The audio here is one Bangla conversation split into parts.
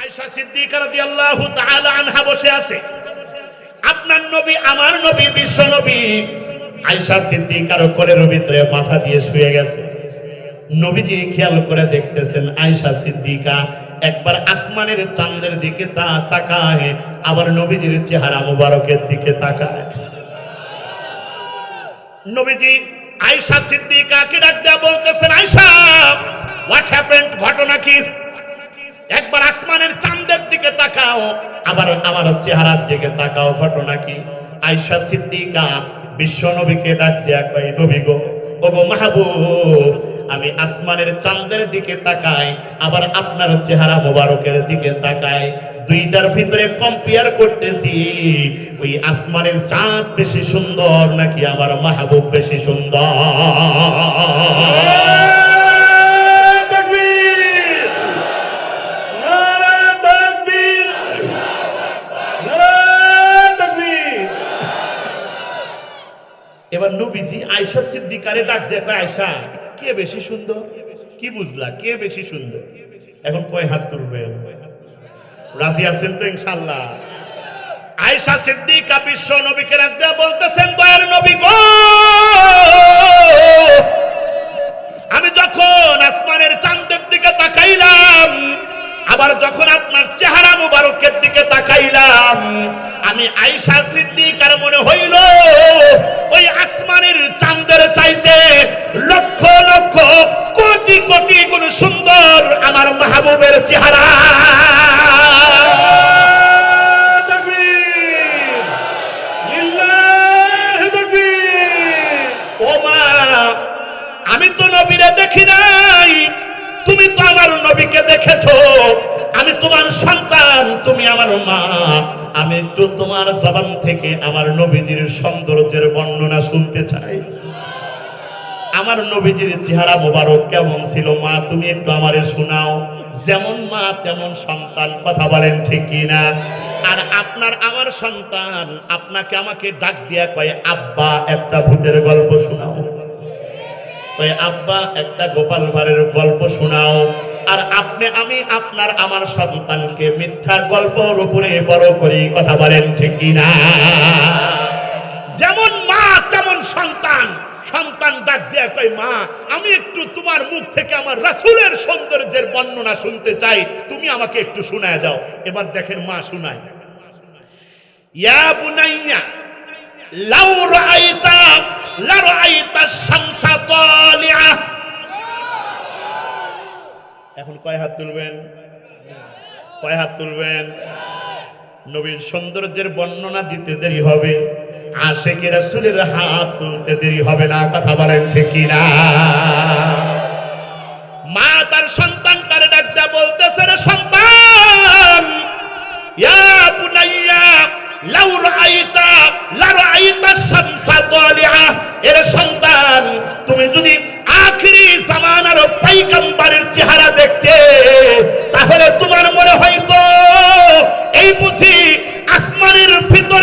আয়েশা সিদ্দিকা রাদিয়াল্লাহু তাআলা আনহা বসে আছে। আপনার নবী, আমার নবী, বিশ্ব নবী। আয়েশা সিদ্দিকার কোলের ভিতরে মাথা দিয়ে শুয়ে গেছে। নবীজি খেয়াল করে দেখতেছেন আয়েশা সিদ্দিকা একবার আসমানের চাঁদের দিকে তা তাকায়, আবার নবীজির চেহারা মুবারকের দিকে তাকায়। নবীজি আয়েশা সিদ্দিকাকে ডাক দেয়া বলতেছেন, আয়েশা হোয়াট হ্যাপেন্ড ঘটনা কি? একবার আসমানের চাঁদের দিকে তাকাও, আবার আমার চেহারার দিকে তাকাও, ঘটনা কি? আয়েশা সিদ্দিকা বিশ্ব নবীকে ডাক দেয়া কয়, নবী গো, ওগো মাহবুব, আমি আসমানের চাঁদের দিকে তাকাই, আবার আপনার চেহারা মোবারকের দিকে তাকাই। দুইটার ভিতরে কম্পেয়ার করতেছি, ওই আসমানের চাঁদ বেশি সুন্দর নাকি আমার মাহবুব বেশি সুন্দর? আয়সা কে বেশি সুন্দর? কি বুঝলা? কে বেশি সুন্দর? এখন কয় হাত রাজি আছেন তো ইনশাল্লাহ আয়সা সিদ্দিকা বিশ্ব নবীকে রাখতে বলতেছেন, দয়ার নবী গো! আমি যখন আসমানের চাঁদের দিকে তাকাইলাম আবার যখন আপনার চেহারা মুবারকের দিকে তাকাইলাম, আমি আইসা সিদ্দিকার মনে হইল, ওই আসমানের চান্দের চাইতে লক্ষ লক্ষ কোটি কোটি গুণ সুন্দর আমার মাহবুবের চেহারা। থেকে আমার নবীজির সৌন্দর্যের বর্ণনা শুনতে চাই। আমার নবীজির চেহারা মোবারক কেমন ছিল? মা, তুমি একটু আমারে শোনাও। যেমন মা, তেমন সন্তান, কথা বলেন ঠিক কিনা? আর আপনার আমার সন্তান, আপনাকে আমাকে ডাক দিয়া কয়, আব্বা, একটা ভূতের গল্প শোনাও। কয় আব্বা, একটা গোপাল ভাঁড়ের গল্প শোনাও। আর আপনি, আমি, আপনার, আমার সন্তানকে মিথ্যার গল্পর উপরে বড় করে কথা বলেন, ঠিক না? যেমন মা, তেমন সন্তান। সন্তান ডাক দেয়া কয়, মা, আমি একটু তোমার মুখ থেকে আমার রাসূলের সৌন্দর্যের বর্ণনা শুনতে চাই। তুমি আমাকে একটু শোনায় দাও। এবার দেখেন মা শোনায়। ইয়া বুনাইয়া, লাউ রাআইতা এখন কয় হাত তুলবেন? কয় হাত তুলবেন? নবীর সৌন্দর্যের বর্ণনা দিতে দেরি হবে। আশেকের রাসূলের হাত তুলতে দেরি হবে না, কথা বলেন ঠিক না মা তার সন্তানটার এর সন্তান, তুমি যদি আখিরি জামানার পাইকাম্বারের চেহারা দেখতে, তাহলে তোমার মনে হয়তো এই বুঝি আসমানের ভিতর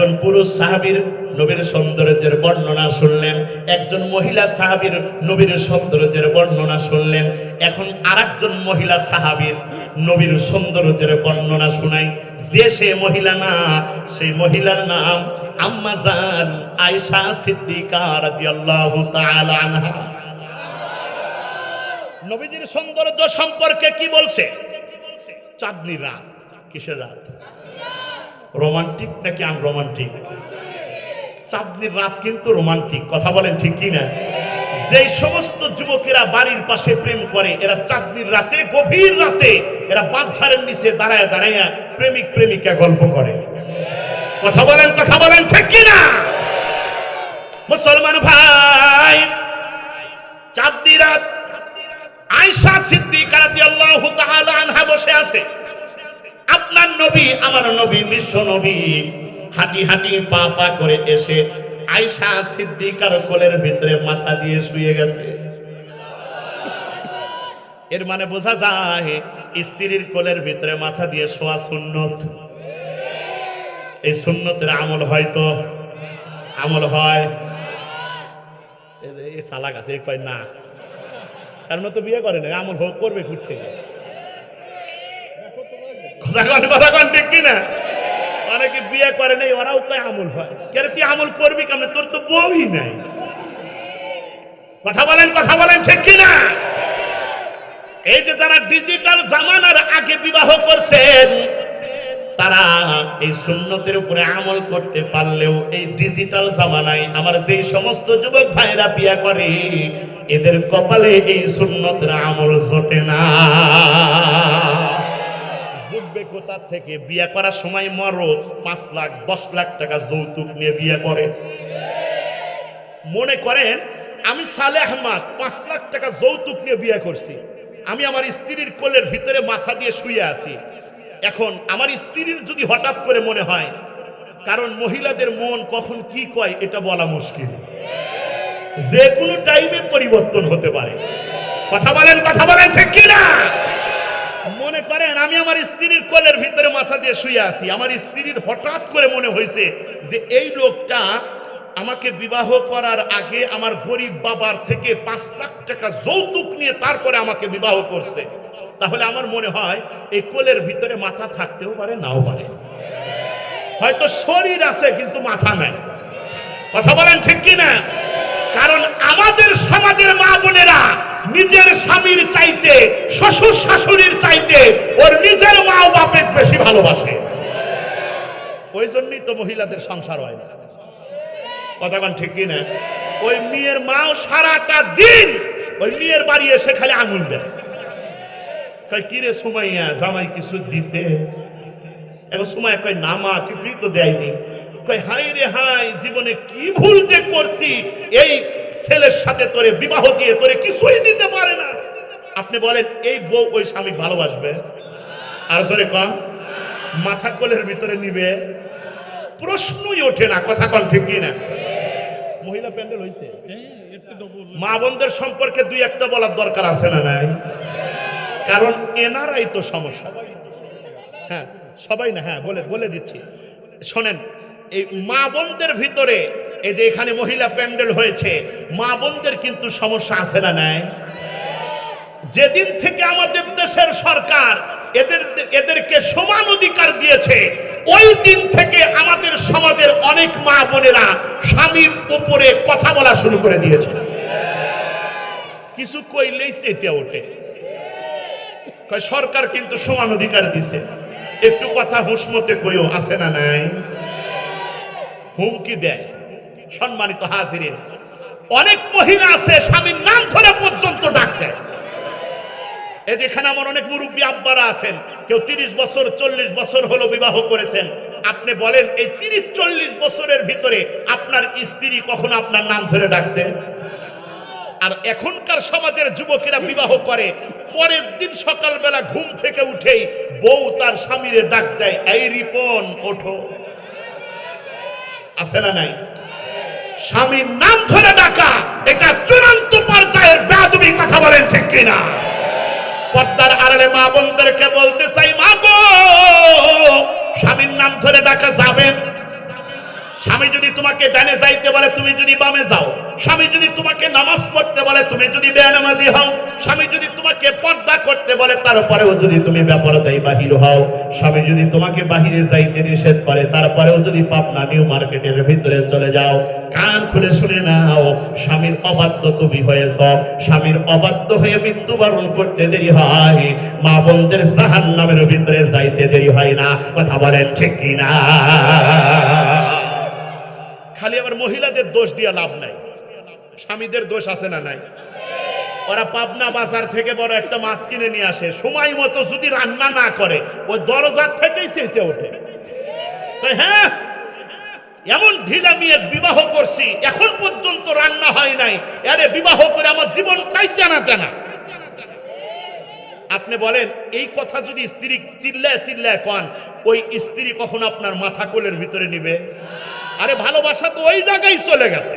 একজন পুরুষ সাহাবীর নবীর সৌন্দর্যের বর্ণনা শুনলেন, একজন মহিলা সাহাবীর নবীর সৌন্দর্যের বর্ণনা শুনলেন, এখন আরেকজন মহিলা সাহাবীর নবীর সৌন্দর্যের বর্ণনা শুনাই, যে সে মহিলা না, সেই মহিলার নাম আম্মাজান আয়েশা সিদ্দিকা রাদিয়াল্লাহু তাআলা আনহা। নবীজির সৌন্দর্য সম্পর্কে কি বলছে? চাঁদনি রাত, কিসের রাত? রোমান্টিক নাকি আনরোমান্টিক? চাঁদনির রাত কিন্তু রোমান্টিক, কথা বলেন ঠিক কি না? যে সমস্ত যুবকেরা বাড়ির পাশে প্রেম করে, এরা চাঁদনির রাতে, গভীর রাতে এরা বাঁধারের নিচে দাঁড়ায় দাঁড়ায় প্রেমিক প্রেমিকা গল্প করে। কথা বলেন কথা বলেন ঠিক কি না? মুসলমান ভাই, চাঁদনি রাত আয়সা সিদ্দিকা রাদিয়াল্লাহু তাআলা আনহা বসে আছে। আপনার নবী, আমার নবী, বিশ্ব নবী। হাঁটি হাঁটি, পা পা করে এসে আয়সা সিদ্দিকার কোলের ভিতরে মাথা দিয়ে শুয়ে গেছে। এর মানে বোঝা যায়, স্ত্রীর কোলের ভিতরে মাথা দিয়ে শোয়া সুন্নত। এই সুন্নতের আমল হয়তো, আমল হয়। এই সালাক আছে কয় না। কারণ তো বিয়ে করে না আমল হোক, করবে ঘুরতে কথা কন ঠিক অনেকে বিয়ে করে নাই, ওরাও কয় আমল হয়। কেন তুই আমল করবি কেমন? তোর তো বউই নাই। কথা বলেন কথা বলেন, ঠিক কিনা এই যে যারা ডিজিটাল জামানার আগে বিবাহ করছেন, তারা এই সুন্নতের উপরে আমল করতে পারলেও এই ডিজিটাল জামানায় আমার যেই সমস্ত যুবক ভাইরা বিয়া করে, এদের কপালে এই সুন্নতের আমল জোটে না। জুটবে কোথা থেকে বিয়া করার সময় মরদ পাঁচ লাখ, দশ লাখ টাকা যৌতুক নিয়ে বিয়ে করে। মনে করেন, আমি সালে আহমদ পাঁচ লাখ টাকা যৌতুক নিয়ে বিয়ে করছি। আমি আমার স্ত্রীর কোলের ভিতরে মাথা দিয়ে শুয়ে আছি। এখন আমার স্ত্রীর যদি হঠাৎ করে মনে হয়, কারণ মহিলাদের মন কখন কি কয় এটা বলা মুশকিল। যে কোনো টাইমে পরিবর্তন হতে পারে। কথা বলেন কথা বলেন, ঠিক কিনা? মনে করেন, আমি আমার স্ত্রীর কোলের ভিতরে মাথা দিয়ে শুয়ে আছি। আমার স্ত্রীর হঠাৎ করে মনে হয়েছে যে এই লোকটা আমাকে বিবাহ করার আগে আমার গরিব বাবার থেকে পাঁচ লাখ টাকা যৌতুক নিয়ে তারপরে আমাকে বিবাহ করছে। তাহলে আমার মনে হয় এই কোলের ভিতরে মাথা থাকতেও পারে, নাও পারে। হয়তো শরীর আছে, কিন্তু মাথা নাই। কথা বলেন ঠিক কি না কারণ আমাদের সমাজের মা বোনেরা নিজের স্বামীর চাইতে, শ্বশুর শাশুড়ির চাইতে ওর নিজের মা বাপের বেশি ভালোবাসে। ওই জন্যই তো মহিলাদের সংসার হয় না। কথা কন ঠিক কি না ওই মেয়ের মাও সারাটা দিন ওই মেয়ের বাড়ি এসে খালি আঙুল দেয়। কয় কিরে সুমাইয়া, জামাই কিছু দিছে? এখন সময় কয় নামা কিছুই তো দেয়নি। রে জীবনে কি ভুল যে করছি? এই ছেলের সাথে তোরে বিবাহ দিয়ে তোরে কিছুই দিতে পারে না। আপনি বলেন, এই বউ ওই স্বামী ভালোবাসবে? আর জোরে কম মাথা কোলের ভিতরে নিবে? প্রশ্নই ওঠে না, কথা কন ঠিক না মহিলা প্যান্ডেল হয়েছে মা বোনদের সম্পর্কে দুই একটা বলার দরকার আছে না নাই? কারণ এনারাই তো সমস্যা। হ্যাঁ সবাই না হ্যাঁ বলে বলে দিচ্ছি। শোনেন এই মা বোনদের ভিতরে, এই যে এখানে মহিলা প্যান্ডেল হয়েছে, মা বোনদের কিন্তু সমস্যা আছে না নাই? যেদিন থেকে আমাদের দেশের সরকার এদের, এদেরকে সমান অধিকার দিয়েছে, ওই দিন থেকে আমাদের সমাজের অনেক মা বোনেরা স্বামীর উপরে কথা বলা শুরু করে দিয়েছে। কিছু কইলেই চেতে ওঠে। সরকার কিন্তু সমান অধিকার দিছে। একটু কথা হুসমতে কইও, আছে না নাই? হুমকি দেয়। সম্মানিত হাজিরিন অনেক মহিলা আছে, স্বামীর নাম ধরে পর্যন্ত ডাক এই যেখানে আমার অনেক মুরব্বী আব্বারা আছেন, কেউ তিরিশ বছর, চল্লিশ বছর হলো বিবাহ করেছেন। আপনি বলেন, এই তিরিশ, চল্লিশ বছরের ভিতরে আপনার স্ত্রী কখন আপনার নাম ধরে ডাকছে? আর এখনকার সমাজের যুবকেরা বিবাহ করে, পরের দিন সকালবেলা ঘুম থেকে উঠেই বউ তার স্বামীরে ডাক দেয়, এই রিপন, ওঠো। আছে না নাই? স্বামীর নাম ধরে ডাকা, এটা চূড়ান্ত পর্যায়ের বেদবি কথা বলেন ঠিক কিনা? পর্দার আড়ালে মা বোনদেরকে বলতে চাই, মা গো, স্বামীর নাম ধরে ডাকা যাবে স্বামী যদি তোমাকে ডানে যাইতে বলে, তুমি যদি বামে যাও। স্বামী যদি তোমাকে নামাজ পড়তে বলে, তুমি যদি বেনামাজি হও। স্বামী যদি তোমাকে পর্দা করতে বলে, তারপরেও যদি তুমি ব্যাপারতাই বাহির হও। স্বামী যদি তোমাকে বাহিরে যাইতে নিষেধ করে, তারপরেও যদি পাবনা, নিউ মার্কেটের ভিতরে চলে যাও। কান খুলে শুনে নাও, স্বামীর অবাধ্য তুমি হয়েছ। স্বামীর অবাধ্য হয়ে মৃত্যুবরণ করতে দেরি হয়। মা বোনদের জাহান নামের ভিতরে যাইতে দেরি হয় না। কথা বলেন ঠিক কিনা? খালি আবার মহিলাদের দোষ দিয়ে লাভ নাই। স্বামীদের দোষ আছে না নাই? ওরা পাবনা বাজার থেকে বড় একটা মাছ কিনে নিয়ে আসে। সময় মতো যদি রান্না না করে, ওই দরজার থেকেই চেঁচে ওঠে। হ্যাঁ এমন ঢিলা মেয়ে বিবাহ করছি, এখন পর্যন্ত রান্না হয় নাই। আরে বিবাহ করে আমার জীবনটাই জানা জানা। আপনি বলেন, এই কথা যদি স্ত্রী চিল্লায় চিল্লায় কন, ওই স্ত্রী কখন আপনার মাথা কোলের ভিতরে নিবে? আরে ভালোবাসা তো ওই জায়গায় চলে গেছে।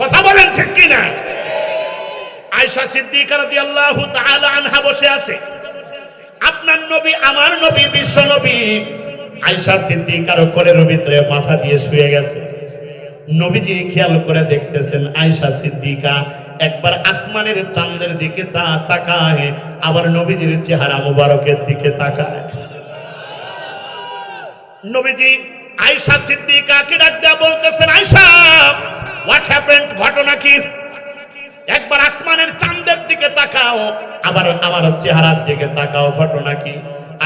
কথা বলেন ঠিক কিনা? আয়েশা সিদ্দিকা রাদিয়াল্লাহু তাআলা আনহা বসে আছে। আপনার নবী, আমার নবী, বিশ্ব নবী। আয়েশা সিদ্দিকার কোলের ভিতরে মাথা দিয়ে শুয়ে গেছে। নবীজি খেয়াল করে দেখতেছেন আয়েশা সিদ্দিকা একবার আসমানের চাঁদের দিকে তা তাকায়, আবার নবীজির চেহারা মুবারকের দিকে তাকায়। নবীজি আয়েশা সিদ্দিকাকে ডাক দেয়া বলতেছেন, আয়েশা হোয়াট হ্যাপেন্ড ঘটনা কি? একবার আসমানের চাঁদের দিকে তাকাও, আবার আমার চেহারার দিকে তাকাও, ঘটনা কি?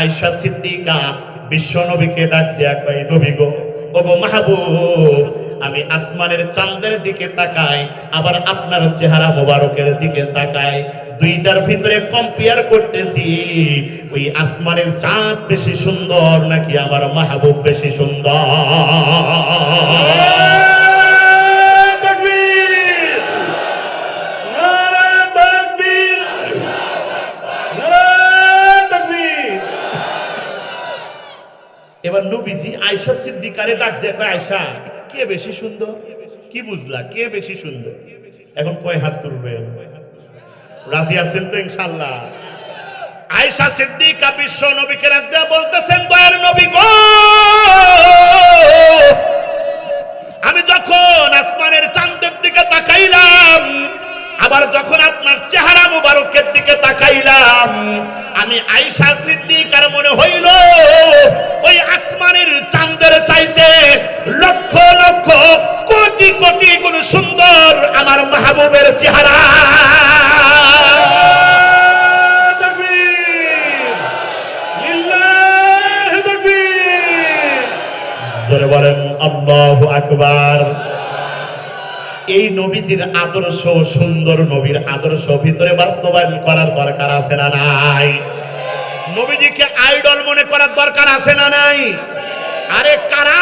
আয়েশা সিদ্দিকা বিশ্ব নবীকে ডাক দেয়া কয়, নবী গো ও গো মাহবুব, আমি আসমানের চাঁদের দিকে তাকাই, আবার আপনার চেহারা মোবারকের দিকে তাকাই দুইটার ভিতরে কম্পেয়ার করতেছি। ওই আসমানের চাঁদ বেশি সুন্দর নাকি আমার মাহবুব বেশি সুন্দর? এবার নবীজি আয়সা সিদ্দিকারে ডাক দেখো আয়সা কে বেশি সুন্দর? কি বুঝলা, কে বেশি সুন্দর? এখন কয় হাত তুলবে রাজি আছেন তো ইনশাল্লাহ আয়সা সিদ্দিকা বিশ্ব নবীকে দেয়া বলতেছেন, দয়ার নবী গো! আমি যখন আসমানের চাঁদের দিকে তাকাইলাম, আবার যখন আপনার চেহারা মুবারকের দিকে তাকাইলাম, আমি আয়েশা সিদ্দিকার মনে হইল, ওই আসমানের চাঁদের চাইতে লক্ষ লক্ষ কোটি কোটি গুণ সুন্দর আমার মাহবুবের চেহারা। আকবার। এই নবীজির আদর্শ সুন্দর নবীর আদর্শ ভিতরে বাস্তবায়ন করার দরকার আছে না নাই? নবীজিকে আইডল মনে করার দরকার আছে না নাই? আরে কারা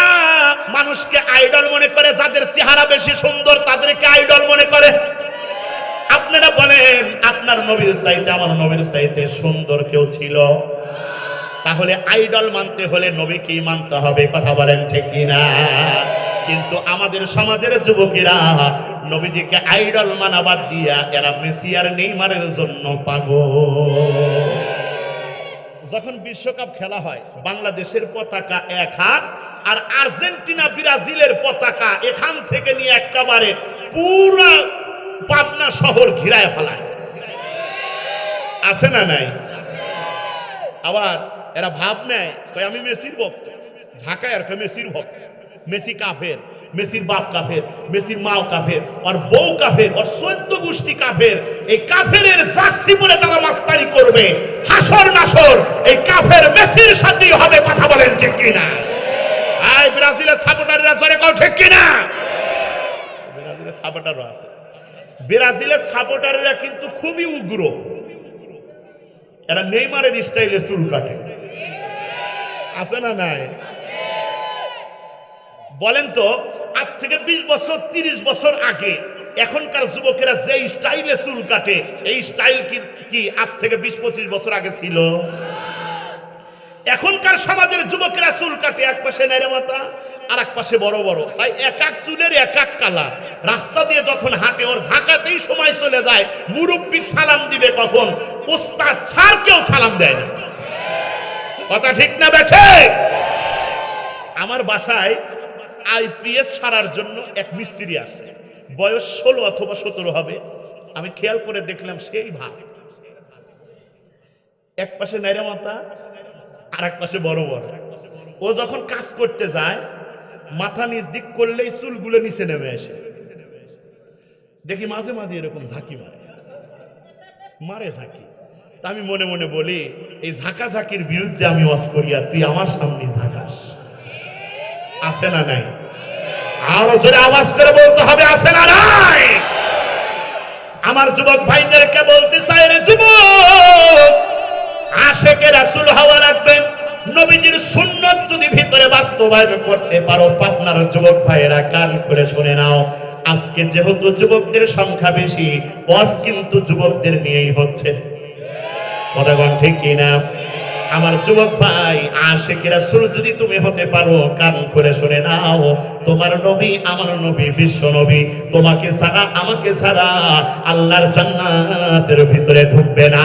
মানুষকে আইডল মনে করে, যাদের চেহারা বেশি সুন্দর তাদেরকে আইডল মনে করে? আপনারা বলেন, আপনার নবীর চাইতে, আমার নবীর চাইতে সুন্দর কেউ ছিল? তাহলে আইডল মানতে হলে নবীকেই মানতে হবে কথা বলেন ঠিক কিনা? কিন্তু আমাদের সমাজের যুবকেরা নবীজিকে আইডল মানা বাদ দিয়া এরা মেসি আর নেইমারের জন্য পাগল। যখন বিশ্বকাপ খেলা হয়, বাংলাদেশের পতাকা এক হাত আর আর্জেন্টিনা ব্রাজিলের পতাকা এখান থেকে নিয়ে একেবারে পুরা পাবনা শহর ঘিরায় ফেলায়। আছে না নাই? আবার এরা ভাব নেয় তাই আমি মেসির ভক্ত। ঝাঁকায় আর মেসির ভক্ত। মেসি কাফের, মেসির বাপ কাফের, মেসির মাও কাফের, আর বউ কাফের, আর চোদ্দ গোষ্ঠী কাফের, এই কাফের জার্সি পরে তারা মাস্তারি করবে। হাসর নাসর, এই কাফের মেসির সাথেই হবে, কথা বলেন ঠিক কিনা? আই ব্রাজিলের সাপোর্টাররা জোরে কাও ঠিক কিনা? ব্রাজিলের সাপোর্টারও আছে। ব্রাজিলের সাপোর্টাররা কিন্তু খুবই উগ্র। এরা নেইমারের স্টাইলে চুল কাটে। আছে না নাই? বলেন তো, আজ থেকে বিশ বছর, তিরিশ বছর আগে এখনকার যুবকেরা যে স্টাইলে চুল কাটে, এই স্টাইল কি আজ থেকে বিশ, পঁচিশ বছর আগে ছিল? এখনকার সমাজের যুবকেরা চুল কাটে, এক পাশে নেড়ে মাথা আর এক পাশে বড় বড়। তাই এক এক চুলের এক এক কালার। রাস্তা দিয়ে যখন হাঁটে, ওর ঝাঁকাতেই সময় চলে যায় মুরব্বী সালাম দিবে কখন? ওস্তাদ ছাড় কেউ সালাম দেয় না। কথা ঠিক না বেঠে আমার বাসায় আইপিএস সারার জন্য এক মিস্ত্রি আসছে। বয়স ষোলো অথবা সতেরো হবে। আমি খেয়াল করে দেখলাম সেই ভাব। এক পাশে নাইরা মাথা আর এক পাশে বড় বড়। ও যখন কাজ করতে যায়, মাথা নিচ দিক করলেই চুলগুলো নিচে নেমে আসে। দেখি মাঝে মাঝে এরকম ঝাঁকি মারে। মারে ঝাঁকি। তা আমি মনে মনে বলি, এই ঝাঁকা ঝাঁকির বিরুদ্ধে আমি ওয়াজ করি আর তুই আমার সামনে ঝাঁকাস আছে না নাই? আরও জোরে আওয়াজ করে বলতে হবে, আছে না নাই? আমার যুবক ভাইদেরকে বলতে চাই রে যুবক, আশেকে রাসুল হওয়া লাগবেন নবীজির সুন্নত যদি ভিতরে বাস্তবায়ন করতে পারো, পাবনার যুবক ভাইয়েরা কান খুলে শুনে নাও, আজকে যেহেতু যুবকদের সংখ্যা বেশি, ওয়াজ কিন্তু যুবকদের নিয়েই হচ্ছে। কথাগণ ঠিক কিনা? আমার যুবক ভাই আশেখ রাসূল, যদি তুমি হতে পারো, কান করে শুনে নাও, তোমার নবী আমার নবী, বিশ্ব নবী, তোমাকে ছাড়া, আমাকে ছাড়া আল্লাহর জান্নাতের ভিতরে ঢুকবে না।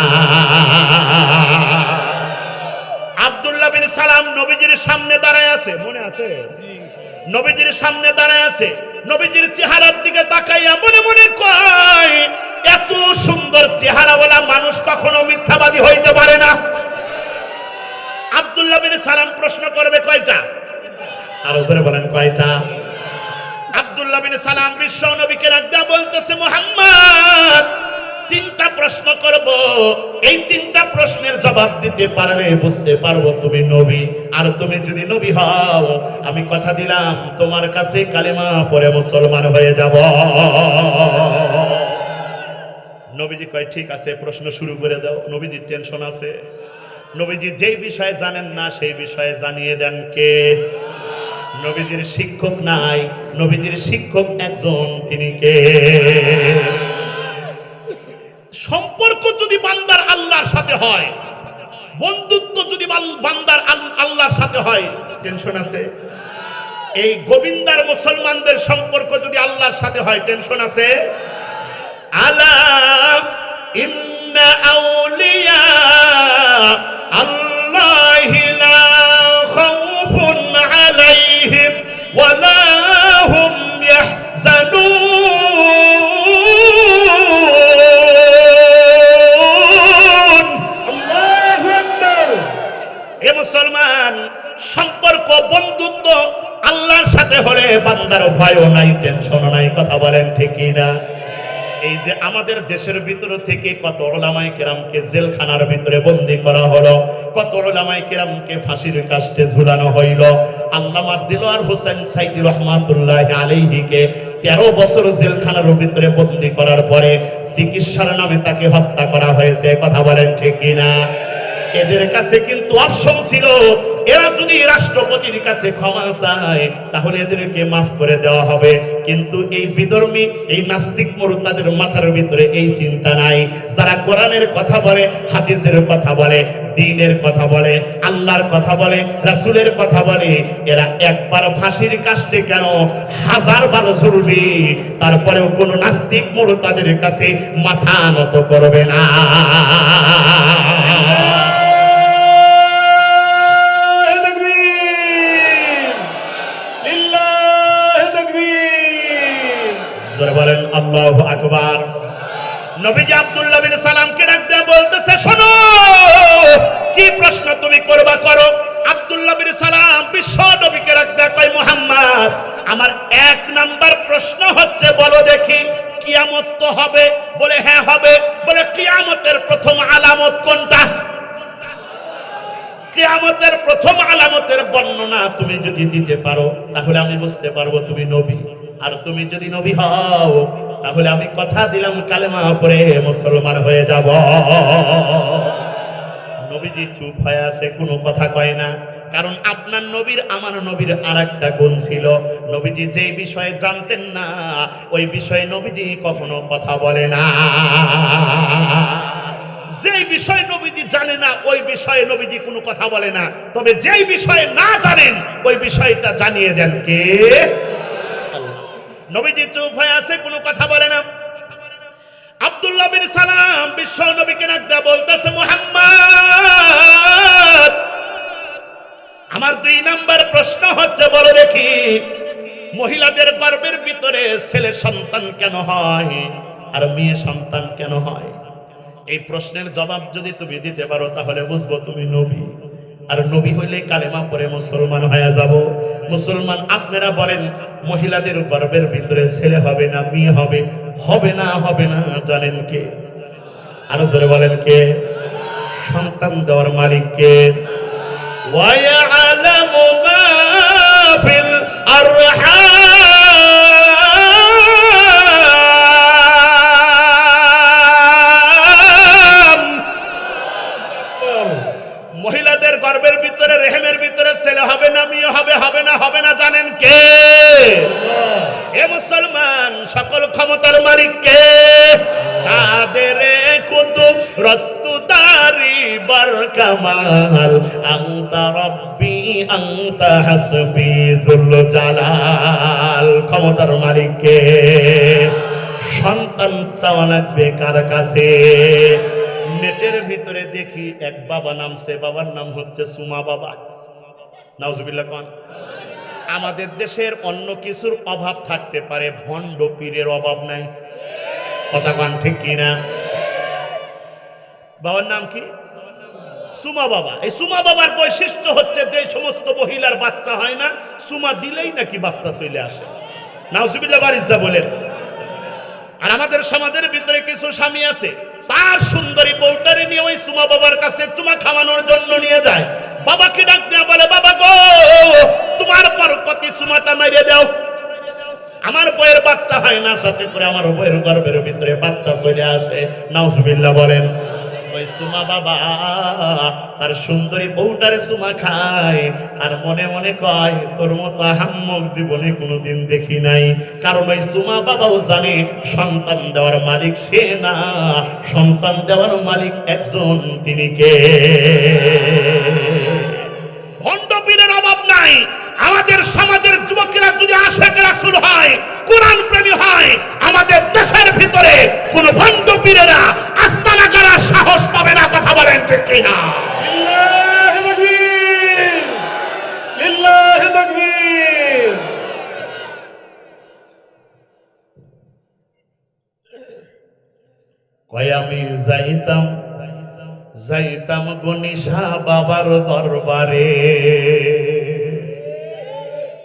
আব্দুল্লাহ বিন সালাম নবীজির সামনে দাঁড়ায় আছে, মনে আছে? নবীজির সামনে দাঁড়ায় আছে, নবীজির চেহারার দিকে তাকাইয়া মনে মনে কয়, এত সুন্দর চেহারাওয়ালা মানুষ কখনো মিথ্যাবাদী হইতে পারে না। সালাম প্রশ্ন করবে কয়টা? আরও জোরে বলেন, কয়টা? সালাম বিশ্ব নবীকে বলতেছে, মোহাম্মদ, তিনটা প্রশ্ন করব। এই তিনটা প্রশ্নের জবাব দিতে পারবে বুঝতে পারব তুমি নবী। আর তুমি যদি নবী হও, আমি কথা দিলাম, তোমার কাছে কালেমা পরে মুসলমান হয়ে যাব। নবীজি কয়, ঠিক আছে, প্রশ্ন শুরু করে দাও। নবীজির টেনশন আছে। নবীজি যেই বিষয়ে জানেন না, সেই বিষয়ে জানিয়ে দেন কে? নবীজির শিক্ষক নাই, নবীজির শিক্ষক একজন, তিনি কে? সম্পর্ক যদি বান্দার আল্লাহর সাথে হয়, বন্ধুত্ব যদি বান্দার আল্লাহর সাথে হয় টেনশন আছে? এই গোবিন্দার মুসলমানদের সম্পর্ক যদি আল্লাহর সাথে হয় টেনশন আছে? আলাম, ইন্না আউলিয়া আল্লাহি লা খাউফুন আলাইহিম ওয়ালা হুম ইয়াহজানুন। আল্লাহু আকবার। এ মুসলমান সম্পর্ক বন্ধুত্ব আল্লাহর সাথে হলে বান্দার ভয়ও নাই টেনশনও নাই কথা বলেন ঠিকই না এই যে আমাদের দেশের ভিতর থেকে কত ওলামাই কেরামকে জেলখানার ভিতরে বন্দি করা হলো, কত ওলামাই কেরামকে ফাঁসির কাস্টে ঝুলানো হইল। আল্লামা দিলওয়ার হোসেন সাইদি রহমাতুল্লাহ আলিহিকে তেরো বছর জেলখানার ভিতরে বন্দি করার পরে চিকিৎসার নামে তাকে হত্যা করা হয়েছে। কথা বলেন ঠিক না এদের কাছে কিন্তু অপশন ছিল, এরা যদি রাষ্ট্রপতির কাছে ক্ষমা চায়, তাহলে এদেরকে মাফ করে দেওয়া হবে। কিন্তু এই বিধর্মী, এই নাস্তিক মরু তাদের মাথার ভিতরে এই চিন্তা নাই। যারা কোরআনের কথা বলে, হাদিসের কথা বলে, দিনের কথা বলে, আল্লাহর কথা বলে, রাসূলের কথা বলে, এরা একবার ফাঁসির কাস্টে কেন হাজার বারো চলবে তারপরেও কোনো নাস্তিক মরু তাদের কাছে মাথা নত করবে না। আল্লাহু আকবার। নবীজি আব্দুল্লাহ বিন সালামকে ডাক দেয়া বলতেছে, শোনো, কি প্রশ্ন তুমি করবা করো? আব্দুল্লাহ বিন সালাম বিশ্ব নবীকে ডাক দেয়া কয়, মুহাম্মদ, আমার এক নাম্বার প্রশ্ন হচ্ছে, বলো দেখি, কিয়ামত তো হবে? বলে হ্যাঁ হবে। বলে, কিয়ামতের প্রথম আলামত কোনটা? কিয়ামতের প্রথম আলামতের বর্ণনা তুমি যদি দিতে পারো, তাহলে আমি বুঝতে পারব তুমি নবী। আর তুমি যদি নবী হও তাহলে আমি কথা দিলাম কালেমা পরে মুসলমান হয়ে যাব। নবীজি চুপ হয়ে আছে, কোনো কথা কয় না। কারণ আপনার নবীর, আমার নবীর আর একটা গুণ ছিল। নবীজি যেই বিষয়ে জানতেন না, ওই বিষয়ে নবীজি কখনো কথা বলে না। যেই বিষয়ে নবীজি জানে না, ওই বিষয়ে নবীজি কোনো কথা বলে না। তবে যেই বিষয়ে না জানেন, ওই বিষয়টা জানিয়ে দেন কে। নবীজি চুপ হয়ে আছে, কোনো কথা বলে না। আব্দুল্লাহ বিন সালাম বিশ্ব নবীকে নাক দেয়া বলতেছে, মুহাম্মদ! আমার দুই নাম্বার প্রশ্ন হচ্ছে, বলো দেখি, মহিলাদের গর্ভের ভিতরে ছেলে সন্তান কেন হয় আর মেয়ে সন্তান কেন হয়? এই প্রশ্নের জবাব যদি তুমি দিতে পারো, তাহলে বুঝব তুমি নবী। আর নবী হইলে কালেমা পরে মুসলমান হয়ে যাব। মুসলমান, আপনারা বলেন, মহিলাদের গর্বের ভিতরে ছেলে হবে না, মেয়ে হবে? হবে না হবে না, জানেন কে? আরও জোরে বলেন কে? সন্তান দেওয়ার মালিক কে? ওয়া আলামু ভিতরে, রেহেমের ভিতরে ছেলে হবে না, মেয়ে হবে হবে না হবে না, জানেন কে? এ মুসলমান, সকল ক্ষমতার মালিক কে? কাদের কুতুব রত্তু রিবার কামাল আংতা রব্বি আংতা হাসবি দুল জালাল ক্ষমতার মালিককে সন্তান চাওয়া লাগবে কার কাছে? নেটের ভিতরে দেখি এক বাবা নামছে, বাবার নাম হচ্ছে সুমা বাবা। নাউজুবিল্লাহ কন। আমাদের দেশের অন্য কিছুর অভাব থাকতে পারে, ভণ্ড পীরের অভাব নাই। কথা কন ঠিক কিনা? বাবার নাম কি? সুমা বাবা। এই সুমা বাবার বৈশিষ্ট্য হচ্ছে যে সমস্ত মহিলার বাচ্চা হয় না, সুমা দিলেই নাকি বাচ্চা চলে আসে। নাউজুবিল্লাহ বারিজা বলেন। আর আমাদের সমাজের ভিতরে কিছু স্বামী আছে তার সুন্দরী বউটারে নিয়ে ওই সুমা বাবার কাছে চুমা খাওয়ানোর জন্য নিয়ে যায়। বাবাকে ডাক দেওয়া বলে, বাবা গো, তোমার পর কতি চুমাটা মেরে দাও। আমার বইয়ের বাচ্চা হয় না সাথে করে আমার বইয়ের গর্ভের ভিতরে বাচ্চা চলে আসে। নাউজুবিল্লাহ বলেন। ওই সুমা বাবা সুন্দরী বউটারে সুমা খায় আর মনে মনে কয়, তোর মতো জীবনে কোনোদিন দেখি নাই। কারণ ওই সুমা বাবাও জানে, সন্তান দেওয়ার মালিক সে না। সন্তান দেওয়ার মালিক একজন, তিনি কে? ভণ্ড পীরের অভাব নাই। আমাদের সমাজের যুবকেরা যদি আশেক রাসুল হয় কোরআন প্রেমী হয়, আমাদের দেশের ভিতরে কোন ভণ্ড পীরেরা বলেন ঠিক কিনা আমি যাইতাম যাইতাম গনিশা বাবার দরবারে।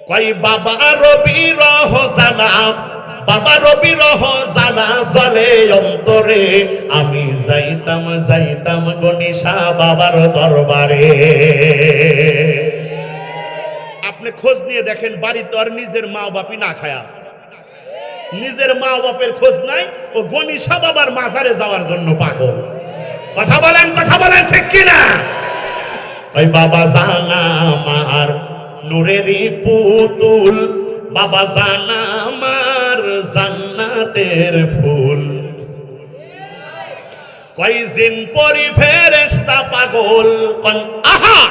কই বাবা রবি রহ জানাম বাবা রবি রহ জানা জলে অন্তরে। আমি যাইতাম যাইতাম গনিশা বাবার দরবারে। আপনি খোঁজ নিয়ে দেখেন বাড়িতে আর নিজের মা বাপি না খায় আছে। নিজের মা বাপের খোঁজ নাই, ও গনিশা বাবার মাজারে যাওয়ার জন্য পাগল। কথা বলেন কথা বলেন, ঠিক কিনা ওই বাবা জানা আমার নূরেরই পুতুল, বাবা জানা আমার জান্নাতের ফুল। কয়দিন পরি ফেরেস্তা পাগল কন। আহা!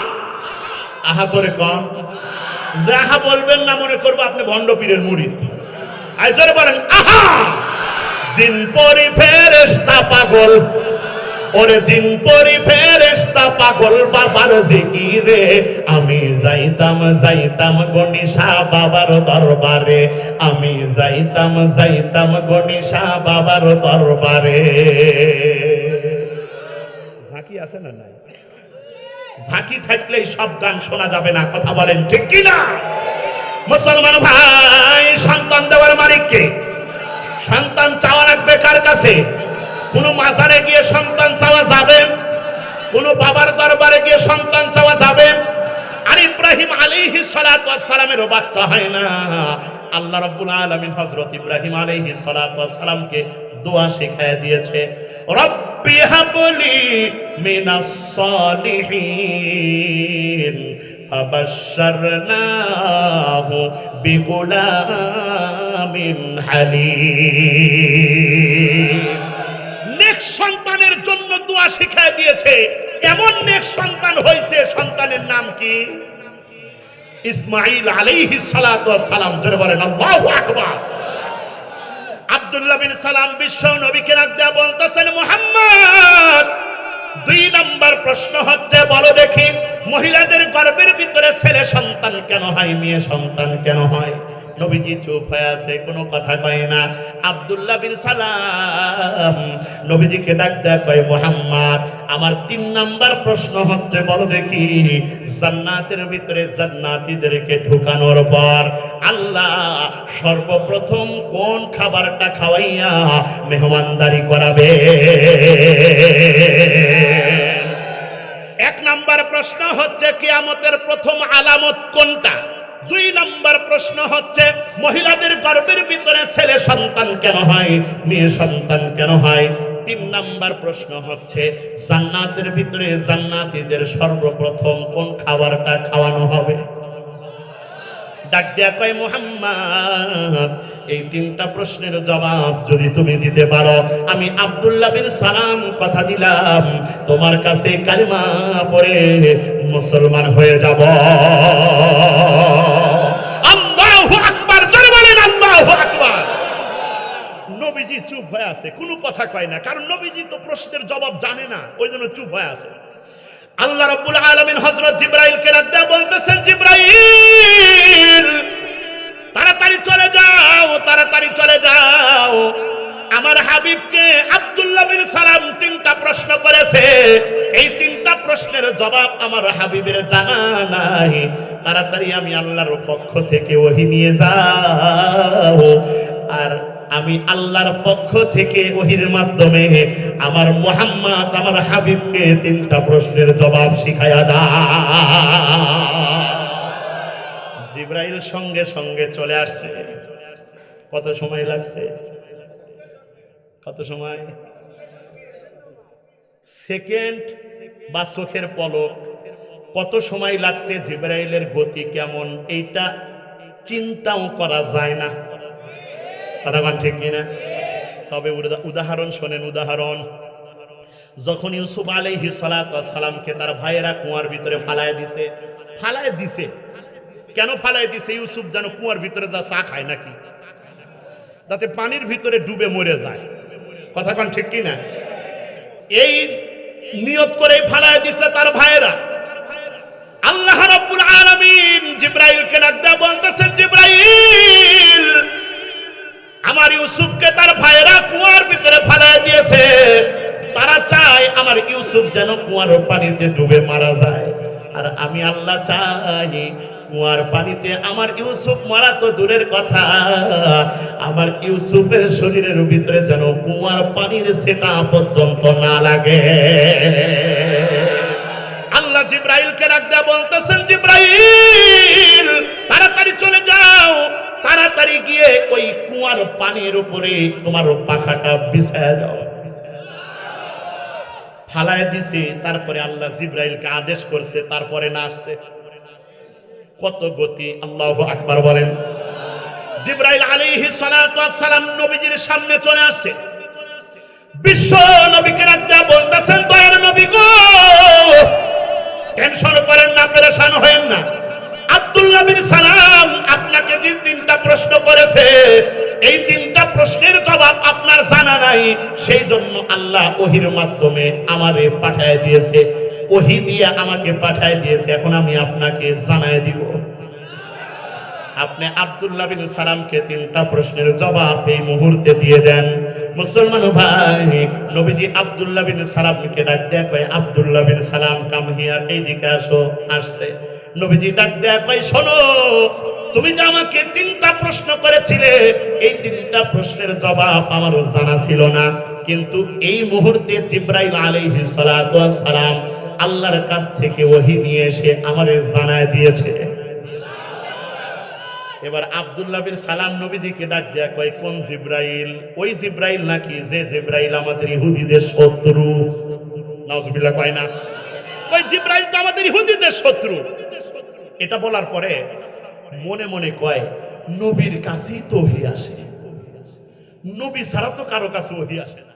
আহা সরে কন। যাহা বলবেন না মনে করব আপনি ভণ্ড পীরের মুড়িদ আর জোরে বলেন, আহা! জিন পরি ফেরেস্তা পাগল। ওরে জিন পরি ফেরেশতা পাগল বাবার জিকিরে। আমি যাইতাম যাইতাম গণিসা বাবার দরবারে। আমি যাইতাম যাইতাম গণিসা বাবার দরবারে। ঝাঁকি আছে না নাই? ঝাঁকি থাকলেই সব গান শোনা যাবে না, কথা বলেন ঠিক কি না? মুসলমান ভাই, সন্তান দেওয়ার মালিককে? সন্তান চাওয়া লাগবে কার কাছে? কোন মাজারে গিয়ে সন্তান চাওয়া যাবে কোন বাবার দরবারে গিয়ে সন্তান চাওয়া যাবে আর ইব্রাহিম আলাইহি সালাতু সালামেরও বাচ্চা হয় না আল্লাহ রাব্বুল আলামিন হযরত ইব্রাহিম আলাইহি সালাতু সালামকে দোয়া শিখায় দিয়েছে রব্বি হাবলি মিনাস সালিহিন فبشرناه بغلام حليم নেক্সট সন্তানের জন্য দোয়া শিখায় দিয়েছে। এমন নেক্সট সন্তান হয়েছে, সন্তানের নাম কি? ইসমাইল আলাইহি সালাম জোরে বলেন, আল্লাহু আকবার। আব্দুল্লাহ বিন সালাম বিশ্ব নবীকে রাখ দেয়া বলতেছেন, মুহাম্মদ! দুই নাম্বার প্রশ্ন হচ্ছে, বলো দেখি, মহিলাদের গর্ভের ভিতরে ছেলে সন্তান কেন হয়, মেয়ে সন্তান কেন হয়? নবীজি চুপ হয়ে আছে, কোনো কথা কয় না। আব্দুল্লাহ বিন সালাম নবীজিকে ডাক দেয়া কয়, মোহাম্মদ, আমার তিন নাম্বার প্রশ্ন হচ্ছে, বলো দেখি, জান্নাতের ভিতরে জান্নাতীদেরকে ঢুকানোর পর আল্লাহ সর্বপ্রথম কোন খাবারটা খাওয়াইয়া মেহমানদারি করাবে? এক নাম্বার প্রশ্ন হচ্ছে, কিয়ামতের প্রথম আলামত কোনটা? দুই নম্বর প্রশ্ন হচ্ছে, মহিলাদের গর্ভের ভিতরে ছেলে সন্তান কেন হয়, মেয়ে সন্তান কেন হয়? তিন নাম্বার প্রশ্ন হচ্ছে, জান্নাতের ভিতরে জান্নাতীদের সর্বপ্রথম কোন খাবারটা খাওয়ানো হবে? ডাক দেয়া কয়, মোহাম্মদ, এই তিনটা প্রশ্নের জবাব যদি তুমি দিতে পারো, আমি আব্দুল্লাহ বিন সালাম কথা দিলাম, তোমার কাছে কালিমা পড়ে মুসলমান হয়ে যাব। নবীজি চুপ হয়ে আছে, কোনো কথা কয় না। কারণ নবীজি তো প্রশ্নের জবাব জানে না, ওই জন্য চুপ হয়ে আছে। আল্লাহ রাব্বুল আলামিন হযরত জিবরাইলকে রাখ দেয়া বলতেছেন, জিবরাইল, তাড়াতাড়ি চলে যাও, তাড়াতাড়ি চলে যাও। আমার হাবিবকে আব্দুল্লাহ বিন সালাম তিনটা প্রশ্ন করেছে। এই তিনটা প্রশ্নের জবাব আমার হাবিবের জানা নাই। তাড়াতাড়ি আমি আল্লাহর পক্ষ থেকে ওহি নিয়ে যাও। আর আমি আল্লাহর পক্ষ থেকে ওহির মাধ্যমে আমার মোহাম্মদ, আমার হাবিবকে তিনটা প্রশ্নের জবাব শিখায়া দা জিব্রাইল সঙ্গে সঙ্গে চলে আসছে। কত সময় লাগছে? কত সময়? সেকেন্ড বা চোখের পলক। কত সময় লাগছে? জিব্রাইলের গতি কেমন? এইটা চিন্তাও করা যায় না। কথা ঠিক কিনা? তবে উদাহরণ শোনেন, উদাহরণ। যখন ইউসুফ আলাইহি সালামকে তার ভাইয়েরা কুয়ার ভিতরে ফালায় দিছে ফালায় দিছে? কেন ফালায় দিছে? ইউসুফ যেন কুয়ার ভিতরে যা চা খায় নাকি? যাতে পানির ভিতরে ডুবে মরে যায়। কথা কন ঠিক কিনা? এই নিয়ত করে ফালায় দিছে তার ভাইয়েরা। আল্লাহ রাব্বুল আলামিন জিব্রাইলকে ডাক বলতেছেন, জিব্রাইল! আমার ইউসুফকে তার ভাইয়েরা কুয়ার ভিতরে ফালায় দিয়েছে। তারা চায় আমার ইউসুফ যেন কুয়ার পানিতে ডুবে মারা যায়। আর আমি আল্লাহ চাই, কুয়ার পানিতে আমার ইউসুফ মারা তো দূরের কথা। আমার ইউসুফের শরীরের ভিতরে যেন কুয়ার পানির সেটা পর্যন্ত না লাগে। আল্লাহ জিব্রাইলকে ডাক দেয়া বলতেছেন, জিব্রাইল, তাড়াতাড়ি চলে যাও। তাড়াতাড়ি গিয়ে ওই কুয়ার পানির উপরে তোমার পাখাটা বিছায় দাও। ফালায় দিছে, তারপরে আল্লাহ জিব্রাইলকে আদেশ করছে, তারপরে না আসছে। কত গতি, আল্লাহ আকবার বলেন। জিব্রাইল সালাতু সালাম নবীজির সামনে চলে আসছে। বিশ্ব নবীকে দেয়া বলতেছেন, দয়ার নবী গো! টেনশন করেন না, পেরেশান হয়েন না। আব্দুল্লাহ বিন সালাম আপনাকে যে তিনটা প্রশ্ন করেছে, এই তিনটা প্রশ্নের জবাব আপনার জানা নাই। সেই জন্য আল্লাহ ওহির মাধ্যমে আমারে পাঠায় দিয়েছে। ওহি দিয়ে আমাকে পাঠায় দিয়েছে। এখন আমি আপনাকে জানায় দিব। আপনি আব্দুল্লাহ বিন সালামকে তিনটা প্রশ্নের জবাব এই মুহূর্তে দিয়ে দেন। মুসলমান ভাই, নবীজি আব্দুল্লাহ বিন সালামকে ডাক দেয়া, কয় বিন সালাম কাম হিয়ার এইদিকে আসো। আসছে। নবীজি ডাক দেয়া কয়, শোনো, তুমি যে আমাকে তিনটা প্রশ্ন করেছিলে, এই তিনটা প্রশ্নের জবাব আমার জানা ছিল না। কিন্তু এই মুহূর্তে জিব্রাইল আলাইহিস সালাতু সালাম আল্লাহর কাছ থেকে ওহী নিয়ে এসে আমারে জানায় দিয়েছে। এবার আব্দুল্লাহ বিন সালাম নবীজিকে ডাক দেয়া কয়, কোন জিব্রাইল? ওই জিব্রাইল নাকি যে জিব্রাইল আমাদের ইহুদিদের শত্রু? নাউজুবিল্লাহ কয় না। ওই জিব্রাইল তো আমাদের ইহুদিদের শত্রু। এটা বলার পরে মনে মনে কয়, নবীর কাছেই তো ওহি আসে। নবী ছাড়া তো কারও কাছে ওহি আসে না।